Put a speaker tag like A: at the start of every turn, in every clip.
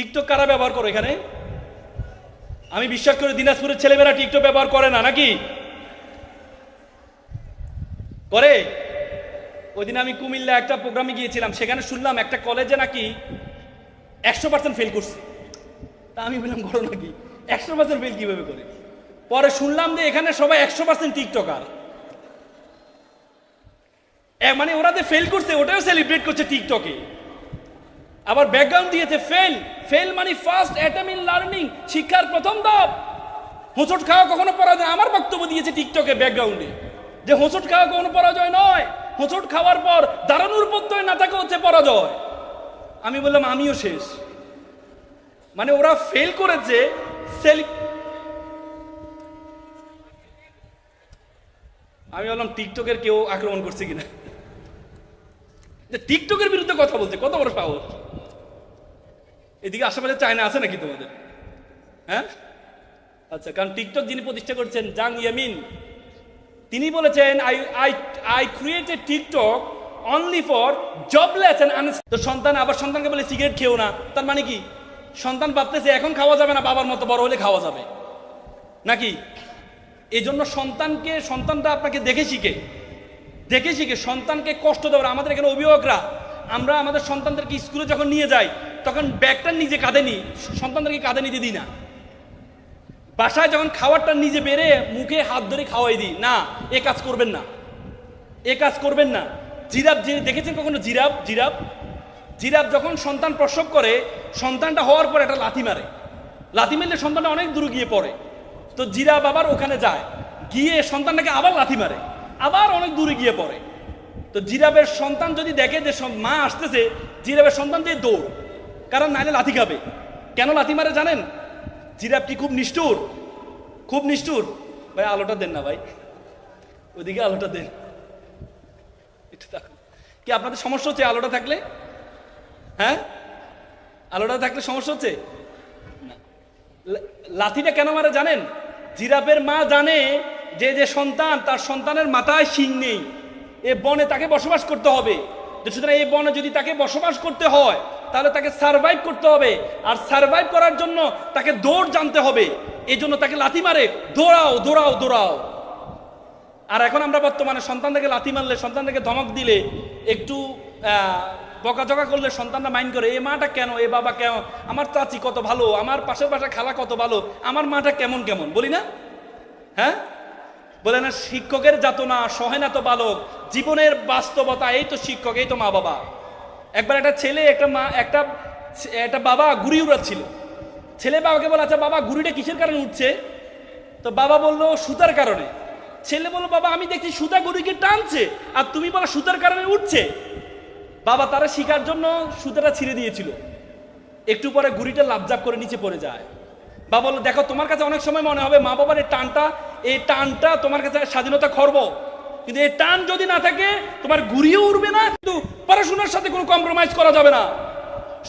A: TikTok কারা ব্যবহার করো এখানে? আমি বিশ্বাস করি দিনাজপুরের ছেলেমেয়েরা টিকটক ব্যবহার করে না, নাকি? করে? ওই দিন আমি কুমিল্লা একটা প্রোগ্রামে গিয়েছিলাম, সেখানে শুনলাম একটা কলেজে নাকি একশো পার্সেন্ট ফেল করছে। তা আমি বললাম, করো নাকি? একশো পার্সেন্ট ফেল কীভাবে করে? পরে শুনলাম যে এখানে সবাই একশো পার্সেন্ট টিকটকার। মানে ওরা যে ফেল করছে, ওটাও সেলিব্রেট করছে টিকটকে। আবার ব্যাকগ্রাউন্ড দিয়েছে ফেল ফেল মানে ফার্স্ট অ্যাটেম ইন লার্নিং শিক্ষার প্রথম ধাপ। হোঁচট খাওয়া কখনো পরাজয়, আমার বক্তব্য দিয়েছে টিকটকে ব্যাকগ্রাউন্ডে যে হোঁচট খাওয়া কখনো পরাজয় নয়। হোঁচট খাওয়ার পর দাঁড়ানোর প্রত্যয় না থাকা হচ্ছে পরাজয়। আমি বললাম, আমিও শেষ। মানে ওরা ফেল করেছে সেলি আমি বললাম টিকটকের কেউ আক্রমণ করছে কিনা? টিকটকের বিরুদ্ধে কথা বলছে, কত বড় সাহস। এদিকে আশেপাশে চায়না আছে নাকি তোমাদের? হ্যাঁ? আচ্ছা কারণ টিকটক যিনি প্রতিষ্ঠা করছেন জাং ইয়ামিন তিনি বলেছেন I I I created TikTok only for jobless and তো সন্তান, আবার সন্তানকে বলে সিগারেট খেও না। তার মানে কি? সন্তান ভাবতেছে, এখন খাওয়া যাবে না, বাবার মতো বড় হলে খাওয়া যাবে। নাকি? এই জন্য সন্তানকে, সন্তানটা আপনাকে দেখে শিখে। দেখে শিখে সন্তানকে কষ্ট দেওয়ার। আমাদের এখানে অভিভাবকরা, আমরা আমাদের সন্তানদেরকে স্কুলে যখন নিয়ে যাই তখন ব্যাগটা নিজে কাঁধে নিই, সন্তানদেরকে কাঁধে নিতে দিই না। বাসায় যখন খাবারটা নিজে বেড়ে মুখে হাত ধরে খাওয়াই দিই, না, এ কাজ করবেন না, এ কাজ করবেন না। জিরাফ যে, দেখেছেন কখনো জিরাফ? জিরাফ? জিরাফ যখন সন্তান প্রসব করে, সন্তানটা হওয়ার পর একটা লাথি মারে। লাথি মারলে সন্তানটা অনেক দূরে গিয়ে পড়ে। তো জিরাফ আবার ওখানে যায়, গিয়ে সন্তানটাকে আবার লাথি মারে, আবার অনেক দূরে গিয়ে পড়ে। তো জিরাফের সন্তান যদি দেখে যে মা আসতেছে, জিরাফের সন্তান দিয়ে দৌড়। কারণ নাইলে লাথি খাবে। কেন লাথি মারে জানেন? জিরাফটি খুব নিষ্ঠুর? খুব নিষ্ঠুর? ভাই, আলোটা দেন না ভাই। ওদিকে আলোটা দেন। কি আপনাদের সমস্যা হচ্ছে আলোটা থাকলে? হ্যাঁ? আলোটা থাকলে সমস্যা হচ্ছে। লাথিটা কেন মারে জানেন? জিরাফের মা জানে যে যে সন্তান, তার সন্তানের মাথায় শিং নেই। এ বনে তাকে বসবাস করতে হবে। সুতরাং এই বনে যদি তাকে বসবাস করতে হয়, তাহলে তাকে সারভাইভ করতে হবে। আর সারভাইভ করার জন্য তাকে দৌড় জানতে হবে। এই জন্য তাকে লাথি মারে, দৌড়াও দৌড়াও দৌড়াও। আর এখন আমরা বর্তমানে সন্তানদেরকে লাথি মারলে সন্তানদেরকে ধমক দিলে, একটু বকাঝকা করলে সন্তানরা মাইন্ড করে, এ মাটা কেন? এ বাবা কেন? আমার চাচি কত ভালো? আমার পাশের পাশে খালা কত ভালো? আমার মাটা কেমন কেমন? বলি না? হ্যাঁ? বলে না, শিক্ষকের যাতনা সহে না তো বালক জীবনের বাস্তবতা, এই তো শিক্ষক, এই তো মা বাবা। একবার একটা ছেলে, একটা মা, একটা একটা বাবা গুড়ি উড়াচ্ছিল। ছেলে বাবাকে বলে আচ্ছা বাবা গুড়িটা কিসের কারণে উঠছে তো বাবা বলল, সুতার কারণে। ছেলে বলল, বাবা, আমি দেখছি সুতা গুড়িকে টানছে, আর তুমি বলো সুতার কারণে উঠছে বাবা তারা শিকার জন্য সুতাটা ছিঁড়ে দিয়েছিল। একটু পরে গুড়িটা লাভজাপ করে নিচে পড়ে যায়। বাবা বলল, দেখো, তোমার কাছে অনেক সময় মনে হবে, মা বাবার এই টানটা এই টানটা তোমার কাছে স্বাধীনতা খর্ব। কিন্তু এই টান যদি না থাকে, তোমার ঘুরিয়ে উঠবে না, কিন্তু পড়াশোনার সাথে কোনো কম্প্রোমাইজ করা যাবে না।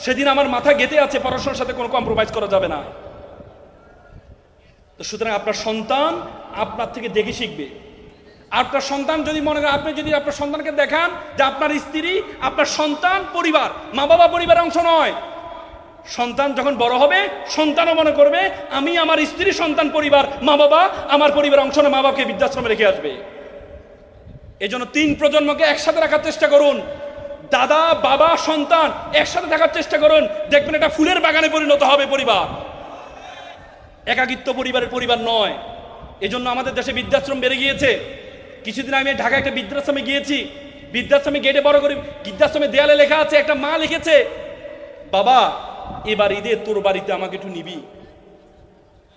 A: সেদিন আমার মাথা গেতে আছে, পড়াশোনার সাথে কোনো কম্প্রোমাইজ করা যাবে না। তো সুতরাং আপনার সন্তান আপনার থেকে দেখে শিখবে। আপনার সন্তান যদি মনে করেন আপনি যদি আপনার সন্তানকে দেখান যে আপনার স্ত্রী, আপনার সন্তান পরিবার মা বাবা পরিবারের অংশ নয়। সন্তান যখন বড় হবে, সন্তানও মনে করবে, আমি আমার স্ত্রী, সন্তান, পরিবার মা বাবা আমার পরিবার অংশ নয় মা বাবাকে বৃদ্ধাশ্রমে রেখে আসবে। এই জন্য তিন প্রজন্মকে একসাথে রাখার চেষ্টা করুন। দাদা, বাবা, সন্তান একসাথে থাকার চেষ্টা করুন। দেখবেন এটা ফুলের বাগানে পরিণত হবে পরিবার। একাকিত্ব পরিবারের পরিবার নয়। এজন্য আমাদের দেশে বৃদ্ধাশ্রম বেড়ে গিয়েছে। কিছুদিন আমি ঢাকা একটা বৃদ্ধাশ্রমে গিয়েছি। বৃদ্ধাশ্রমে গেটে বড় করে বৃদ্ধাশ্রমে দেয়ালে লেখা আছে, একটা মা লিখেছে, বাবা, এবার ঈদে তোর বাড়িতে আমাকে একটু নিবি।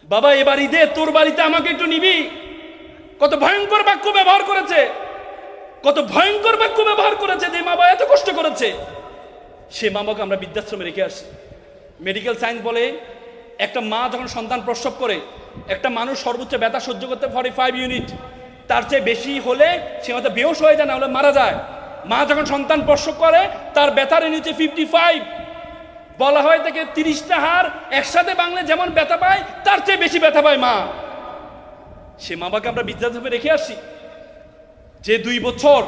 A: বাবা, এবার ঈদে তোর বাড়িতে আমাকে একটু নিবি। কত ভয়ঙ্কর বাক্য ব্যবহার করেছে। কত ভয়ঙ্কর বাক্য ব্যবহার করেছে যে মা বাবা এত কষ্ট করেছে। সে মা বাবাকে আমরা বৃদ্ধাশ্রমে রেখে আসি। মেডিকেল সায়েন্স বলে, একটা মা যখন সন্তান প্রসব করে, একটা মানুষ সর্বোচ্চ ব্যথা সহ্য করতে ফর্টি ফাইভ ইউনিট তার চেয়ে বেশি হলে সে হয়তো বেহোশ হয়ে যায়, না হলে মারা যায়। মা যখন সন্তান প্রসব করে, তার ব্যথার ইউনিট ফিফটি ফাইভ বলা হয় থেকে তিরিশটা হার একসাথে বাংলা যেমন ব্যথা পায়, তার চেয়ে বেশি ব্যথা পায় মা। সে মা বাবাকে আমরা বৃদ্ধাশ্রমে রেখে আসি। যে দুই বছর,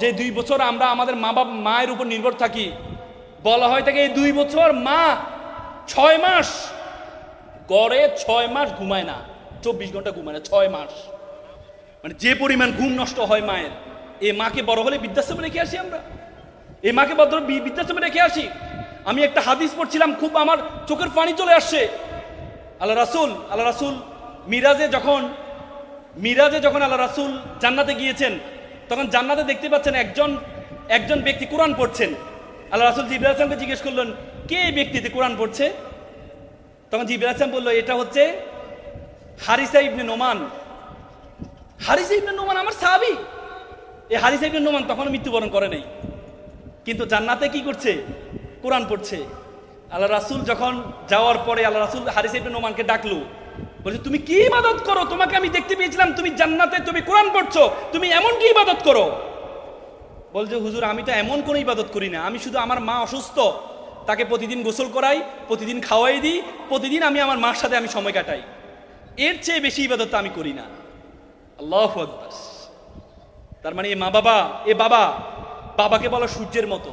A: যে দুই বছর আমরা আমাদের মা বাবা মায়ের উপর নির্ভর থাকি, বলা হয় থাকে এই দুই বছর মা ছয় মাস গড়ে ছয় মাস ঘুমায় না, চব্বিশ ঘণ্টা ঘুমায় না, ছয় মাস। মানে যে পরিমাণ ঘুম নষ্ট হয় মায়ের, এ মাকে বড় হলে বৃদ্ধাশ্রমে রেখে আসি আমরা। এই মাকে বড় বৃদ্ধাশ্রমে রেখে আসি। আমি একটা হাদিস পড়ছিলাম, খুব আমার চোখের পানি চলে আসছে। আল্লাহ রাসুল আল্লাহ রাসুল মিরাজে যখন মিরাজে যখন আল্লাহ রাসুল জান্নাতে গিয়েছেন তখন জান্নাতে দেখতে পাচ্ছেন একজন একজন ব্যক্তি কোরআন পড়ছেন। আল্লাহ রাসুল জিবরাল আসলামকে জিজ্ঞেস করলেন, কে ব্যক্তিতে কোরআন পড়ছে? তখন জিবরাল আসলাম বলল, এটা হচ্ছে হারিসা ইবনে নোমান। হারিসা ইবনে নোমান আমার সাহাবি। এই হারিসা ইবনে নোমান তখন মৃত্যুবরণ করে নাই। কিন্তু জান্নাতে কি করছে? কোরআন পড়ছে। আল্লাহ রাসুল যখন যাওয়ার পরে আল্লাহ রাসুল হারিসা ইবনে নোমানকে ডাকলো বলছে তুমি কি ইবাদত করো? তোমাকে আমি দেখতে পেয়েছিলাম, তুমি জান্নাতে, তুমি কোরআন পড়ছো, তুমি এমন কি ইবাদত করো? বলছে হুজুর, আমি তো এমন কোনো ইবাদত করি না। আমি শুধু আমার মা অসুস্থ। তাকে প্রতিদিন গোসল করাই, প্রতিদিন খাওয়াই দিই, প্রতিদিন আমি আমার মার সাথে আমি সময় কাটাই। এর চেয়ে বেশি ইবাদত আমি করি না। আল্লাহ তার মানে এ মা বাবা, এ বাবা, বাবাকে বলো সূর্যের মতো।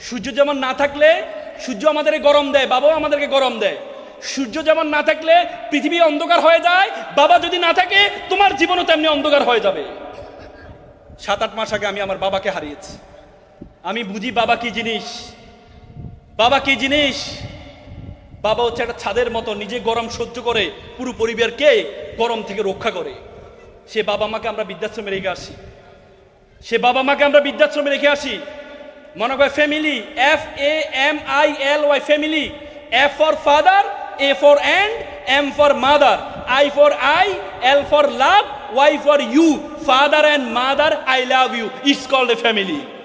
A: সূর্য যেমন না থাকলে, সূর্য আমাদেরকে গরম দেয়, বাবাও আমাদেরকে গরম দেয়। সূর্য যেমন না থাকলে পৃথিবী অন্ধকার হয়ে যায়, বাবা যদি না থাকে, তোমার জীবনও তেমনি অন্ধকার হয়ে যাবে। সাত, আট মাস আগে আমি আমার বাবাকে হারিয়েছি। আমি বুঝি বাবা কি জিনিস। বাবা কি জিনিস? বাবা হচ্ছে একটা ছাদের মতো, নিজে গরম সহ্য করে, পুরো পরিবারকে গরম থেকে রক্ষা করে। সে বাবা মাকে আমরা বৃদ্ধাশ্রমে রেখে আসি। সে বাবা মাকে আমরা বৃদ্ধাশ্রমে রেখে আসি। মনে করে family F A M I L Y family F for father A for and, M for mother, I for I, L for love, Y for you, father and mother, I love you. It's called a family.